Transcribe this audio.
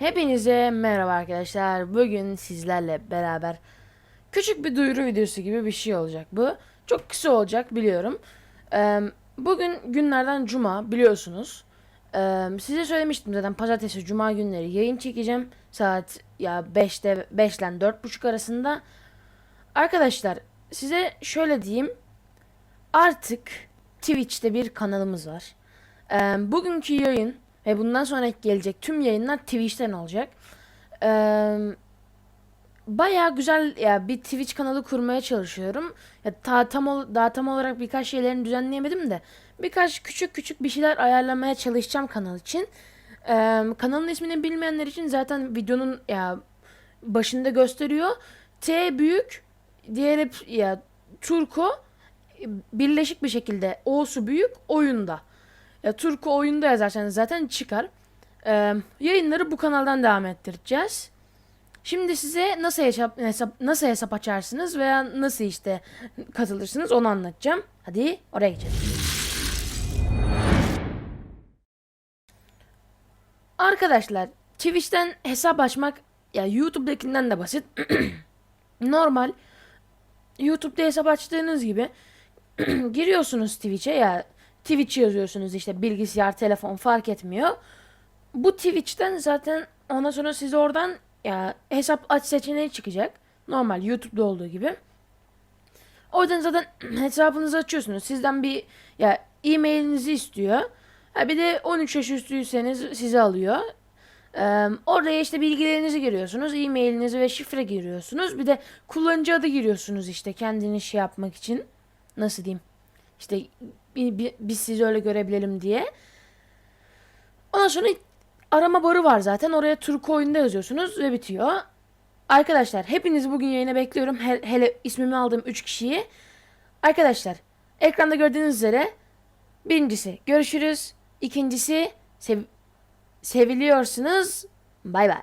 Hepinize merhaba arkadaşlar. Bugün sizlerle beraber küçük bir duyuru videosu gibi bir şey olacak bu. Çok kısa olacak biliyorum. Bugün günlerden cuma biliyorsunuz. Size söylemiştim zaten pazartesi cuma günleri yayın çekeceğim. Saat ya 5'te 5 ile 4.30 arasında. Arkadaşlar size şöyle diyeyim. Artık Twitch'te bir kanalımız var. Bugünkü yayın ve bundan sonraki gelecek tüm yayınlar Twitch'ten olacak. Ee, bayağı güzel ya bir Twitch kanalı kurmaya çalışıyorum. Ya ta, tam ol- daha tam olarak birkaç şeylerini düzenleyemedim de birkaç küçük küçük bir şeyler ayarlamaya çalışacağım kanal için. Ee, kanalın ismini bilmeyenler için zaten videonun ya başında gösteriyor. T büyük, diğeri ya Turko birleşik bir şekilde O'su büyük oyunda. Ya Turku oyunda yazarsanız zaten çıkar. Ee, yayınları bu kanaldan devam ettireceğiz. Şimdi size nasıl hesap, hesap nasıl hesap açarsınız veya nasıl işte katılırsınız onu anlatacağım. Hadi oraya geçelim. Arkadaşlar Twitch'ten hesap açmak ya YouTube'dakinden de basit. Normal YouTube'da hesap açtığınız gibi giriyorsunuz Twitch'e ya Twitch yazıyorsunuz işte bilgisayar, telefon fark etmiyor. Bu Twitch'ten zaten ondan sonra size oradan ya hesap aç seçeneği çıkacak. Normal YouTube'da olduğu gibi. Oradan zaten hesabınızı açıyorsunuz. Sizden bir ya e-mailinizi istiyor. Ha bir de 13 yaş üstüyseniz size alıyor. Ee, oraya işte bilgilerinizi giriyorsunuz. E-mailinizi ve şifre giriyorsunuz. Bir de kullanıcı adı giriyorsunuz işte kendiniz şey yapmak için. Nasıl diyeyim? İşte biz sizi öyle görebilelim diye. Ondan sonra arama barı var zaten. Oraya Turku oyunda yazıyorsunuz ve bitiyor. Arkadaşlar hepinizi bugün yayına bekliyorum. He- hele ismimi aldığım 3 kişiyi. Arkadaşlar ekranda gördüğünüz üzere birincisi görüşürüz. İkincisi sev- seviliyorsunuz. Bay bay.